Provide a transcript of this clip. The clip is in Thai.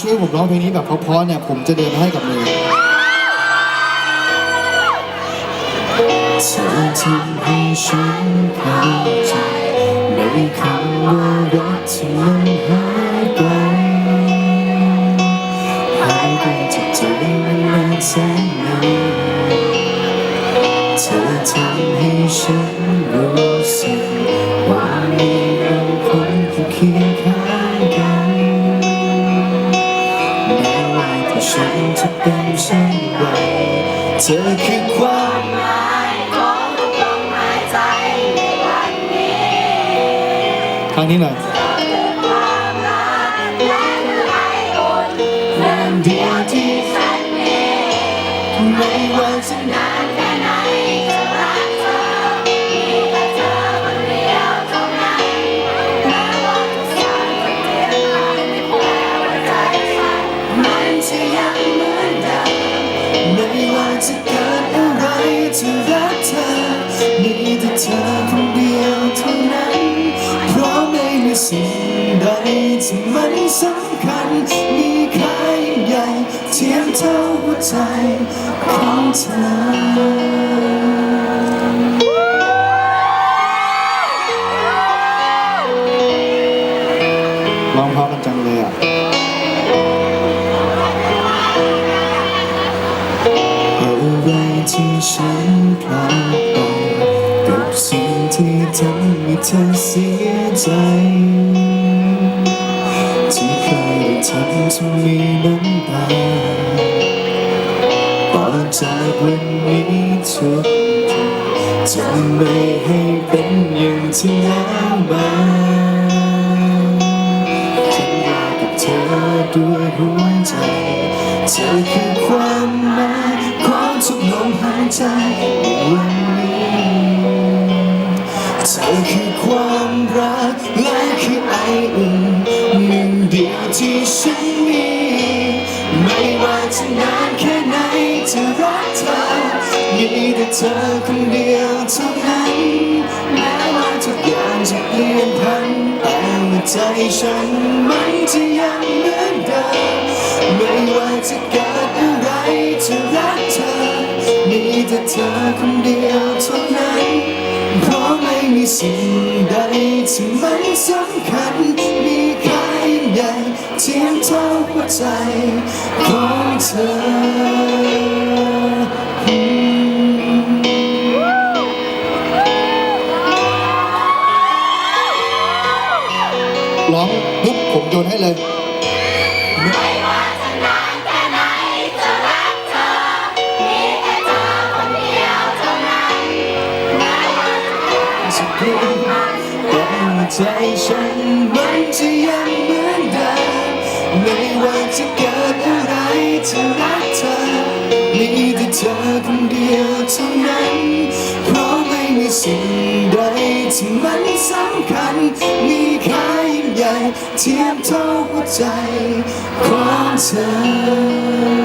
ช่วยผมร้องเพลงนี้แบบเพราะๆเนี่ยผมจะเดินให้กับมือเธอทำให้ฉันเข้าใจในคำว่ารักที่มันหายไปหายไปจากใจมันนานแสนนานเธอทำให้ฉันรู้สึกว่ามีเราคนที่เคียงข้าง ฉันจะเป็นเช่นไรเธอคือความหมายของลมหายใจในวันนี้ครั้งนี้หน่อยเดียวที่ฉันมีไม่ว่าจะนานมัน จะยังเหมือนเดิมไม่ว่าจะเกิดอะไรจะรักเธอมีแต่เธอคนเดียวเท่านั้นเพราะไม่มีสิ่งใดที่มันสำคัญมีค่ายิ่งใหญ่เทียมเท่าหัวใจของเธอ ที่ฉันพลาดไปกับสิ่งที่ทำให้เธอเสียใจ ที่เคยได้ทำจะมีน้ำตาต่อจากวันนี้ทุกทีจะไม่ให้เป็นอย่างที่แล้วมาฉันรักกับเธอด้วยหัวใจ เธอคือความหมาย ใจวันนี้เธอคือความรักและคือไออุ่นหนึ่งเดียวที่ฉันมี ไม่ว่าจะนานแค่ไหนจะรักเธอมีแต่เธอคนเดียวเท่านั้นแม้ว่าทุกอย่างจะเปลี่ยนพันแต่ว่าใจฉันมันจะยังเหมือนเดิมไม่ว่าจะเกิด แต่เธอคนเดียวเท่านั้น เพราะไม่มีสิ่งใดที่มันสำคัญ มีค่ายิ่งใหญ่เทียมเท่าหัวใจของเธอร้องปุ๊บผมโยนให้เลย ใจฉันมันจะยังเหมือนเดิมไม่ว่าจะเกิดอะไรจะรักเธอมีแต่เธอคนเดียวเท่านั้น เพราะไม่มีสิ่งใดที่มันสำคัญ มีค่ายิ่งใหญ่เทียบเท่าหัวใจของเธอ